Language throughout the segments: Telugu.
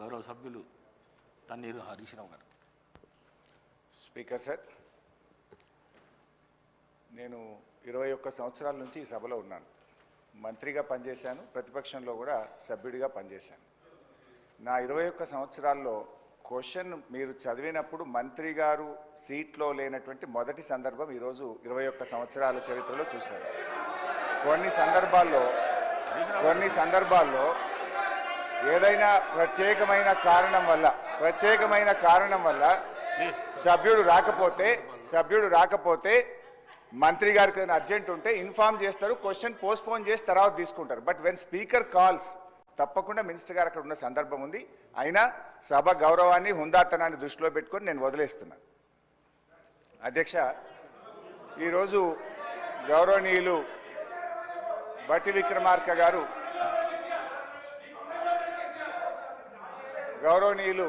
గౌరవ సభ్యులు తన్నీరు హరీష్ రావు గారు. స్పీకర్ సార్ నేను ఇరవై ఒక్క సంవత్సరాల నుంచి ఈ సభలో ఉన్నాను. మంత్రిగా పనిచేశాను ప్రతిపక్షంలో కూడా సభ్యుడిగా పనిచేశాను. నా ఇరవై ఒక్క సంవత్సరాల్లో క్వశ్చన్ మీరు చదివినప్పుడు మంత్రి గారు సీట్లో లేనటువంటి మొదటి సందర్భం ఈరోజు ఇరవై ఒక్క సంవత్సరాల చరిత్రలో చూశాను. కొన్ని సందర్భాల్లో కొన్ని సందర్భాల్లో ఏదైనా ప్రత్యేకమైన కారణం వల్ల ప్రత్యేకమైన కారణం వల్ల సభ్యుడు రాకపోతే సభ్యుడు రాకపోతే మంత్రి గారికి ఏదైనా అర్జెంట్ ఉంటే ఇన్ఫార్మ్ చేస్తారు క్వశ్చన్ పోస్ట్పోన్ చేసి తర్వాత తీసుకుంటారు. బట్ వెన్ స్పీకర్ కాల్స్ తప్పకుండా మినిస్టర్ గారు అక్కడ ఉన్న సందర్భం ఉంది. అయినా సభ గౌరవాన్ని హుందాతనాన్ని దృష్టిలో పెట్టుకొని నేను వదిలేస్తున్నాను అధ్యక్ష ఈరోజు గౌరవనీయులు బట్టి విక్రమార్క గారు గౌరవనీయులు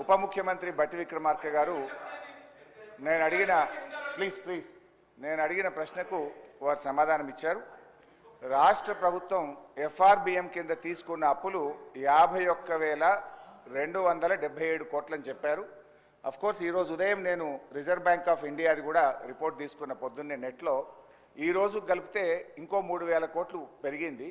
ఉప ముఖ్యమంత్రి బట్టి విక్రమార్క గారు నేను అడిగిన ప్లీజ్ ప్లీజ్ నేను అడిగిన ప్రశ్నకు వారు సమాధానం ఇచ్చారు. రాష్ట్ర ప్రభుత్వం ఎఫ్ఆర్బిఎం కింద తీసుకున్న అప్పులు యాభై ఒక్క వేల రెండు వందల డెబ్బై ఏడు కోట్లని చెప్పారు. అఫ్కోర్స్ ఈరోజు ఉదయం నేను రిజర్వ్ బ్యాంక్ ఆఫ్ ఇండియాది కూడా రిపోర్ట్ తీసుకున్న పొద్దున్నే నెట్లో ఈరోజు కలిపితే ఇంకో మూడు వేల కోట్లు పెరిగింది.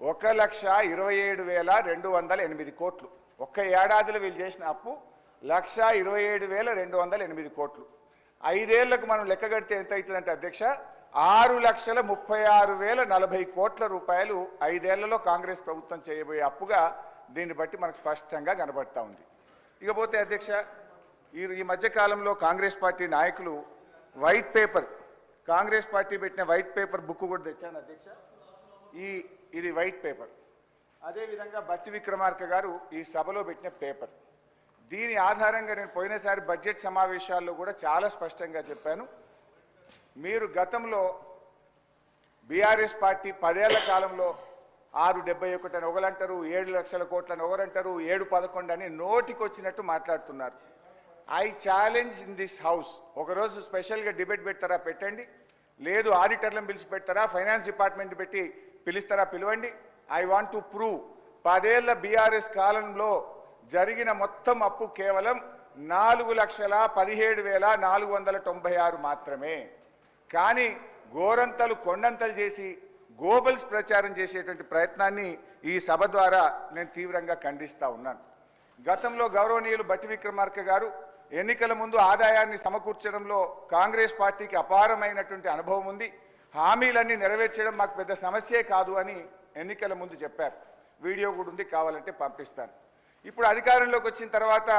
ఒక లక్ష ఇరవై ఏడు వేల రెండు వందల ఎనిమిది కోట్లు. ఒక్క ఏడాదిలో వీళ్ళు చేసిన అప్పు లక్ష ఇరవై ఏడు వేల రెండు వందల ఎనిమిది కోట్లు. ఐదేళ్ళకు మనం లెక్క కడితే ఎంత అవుతుందంటే అధ్యక్ష ఆరు లక్షల ముప్పై ఆరు వేల నలభై కోట్ల రూపాయలు ఐదేళ్ళలో కాంగ్రెస్ ప్రభుత్వం చేయబోయే అప్పుగా దీన్ని బట్టి మనకు స్పష్టంగా కనబడతా ఉంది. ఇకపోతే అధ్యక్ష ఈ ఈ మధ్యకాలంలో కాంగ్రెస్ పార్టీ నాయకులు వైట్ పేపర్ కాంగ్రెస్ పార్టీ పెట్టిన వైట్ పేపర్ బుక్ కూడా తెచ్చాను అధ్యక్ష. ఈ ఇది వైట్ పేపర్. అదేవిధంగా బట్టి విక్రమార్క గారు ఈ సభలో పెట్టిన పేపర్. దీని ఆధారంగా నేను పోయినసారి బడ్జెట్ సమావేశాల్లో కూడా చాలా స్పష్టంగా చెప్పాను. మీరు గతంలో బీఆర్ఎస్ పార్టీ పదేళ్ళ కాలంలో ఆరు డెబ్బై ఒకటి అని ఒకలంటారు ఏడు లక్షల కోట్లని ఒకరంటారు ఏడు పదకొండు అని నోటికి వచ్చినట్టు మాట్లాడుతున్నారు. I challenge in this house. ఒకరోజు స్పెషల్గా డిబేట్ పెడతారా? పెట్టండి. లేదు ఆడిటర్లను పిలిచి పెడతారా ఫైనాన్స్ డిపార్ట్మెంట్ పెట్టి పిలుస్తారా? పిలవండి. ఐ వాంట్ టు ప్రూవ్ పదేళ్ళ బీఆర్ఎస్ కాలంలో జరిగిన మొత్తం అప్పు కేవలం నాలుగు లక్షల పదిహేడు వేల నాలుగు వందల తొంభై ఆరు మాత్రమే. కానీ గోరంతలు కొండంతలు చేసి గోబల్స్ ప్రచారం చేసేటువంటి ప్రయత్నాన్ని ఈ సభ ద్వారా నేను తీవ్రంగా ఖండిస్తూ ఉన్నాను. గతంలో గౌరవనీయులు బట్టి విక్రమార్క గారు ఎన్నికల ముందు ఆదాయాన్ని సమకూర్చడంలో కాంగ్రెస్ పార్టీకి అపారమైనటువంటి అనుభవం ఉంది. హామీలన్నీ నెరవేర్చడం మాకు పెద్ద సమస్యే కాదు అని ఎన్నికల ముందు చెప్పారు. వీడియో కూడా ఉంది కావాలంటే పంపిస్తాను. ఇప్పుడు అధికారంలోకి వచ్చిన తర్వాత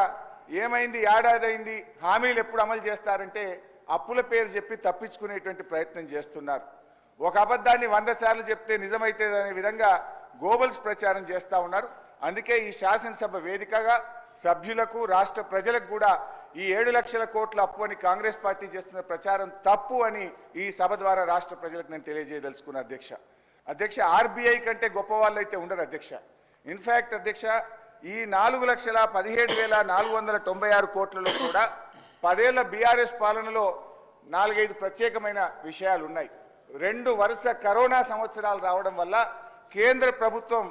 ఏమైంది ఏడాది అయింది హామీలు ఎప్పుడు అమలు చేస్తారంటే అప్పుల పేరు చెప్పి తప్పించుకునేటువంటి ప్రయత్నం చేస్తున్నారు. ఒక అబద్ధాన్ని వంద సార్లు చెప్తే నిజమైతే అనే విధంగా గోబల్స్ ప్రచారం చేస్తా ఉన్నారు. అందుకే ఈ శాసనసభ వేదికగా సభ్యులకు రాష్ట్ర ప్రజలకు కూడా ఈ ఏడు లక్షల కోట్ల అప్పు అని కాంగ్రెస్ పార్టీ చేస్తున్న ప్రచారం తప్పు అని ఈ సభ ద్వారా రాష్ట్ర ప్రజలకు నేను తెలియజేయదలుచుకున్న అధ్యక్ష. అధ్యక్ష ఆర్బీఐ కంటే గొప్ప వాళ్ళు అయితే ఉండరు అధ్యక్ష. ఇన్ఫ్యాక్ట్ అధ్యక్ష ఈ నాలుగు లక్షల పదిహేడు వేల నాలుగు వందల తొంభై ఆరు కోట్లలో కూడా పదేళ్ళ బీఆర్ఎస్ పాలనలో నాలుగైదు ప్రత్యేకమైన విషయాలు ఉన్నాయి. రెండు వరుస కరోనా సంవత్సరాలు రావడం వల్ల కేంద్ర ప్రభుత్వం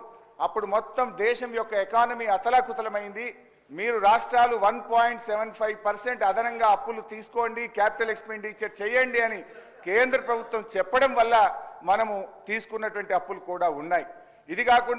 అప్పుడు మొత్తం దేశం యొక్క ఎకానమీ అతలాకుతలమైంది. మీరు రాష్ట్రాలు one point seven five percent అదనంగా అప్పులు తీసుకోండి క్యాపిటల్ ఎక్స్పెండిచర్ చేయండి అని కేంద్ర ప్రభుత్వం చెప్పడం వల్ల మనము తీసుకున్నటువంటి అప్పులు కూడా ఉన్నాయి. ఇది కాకుండా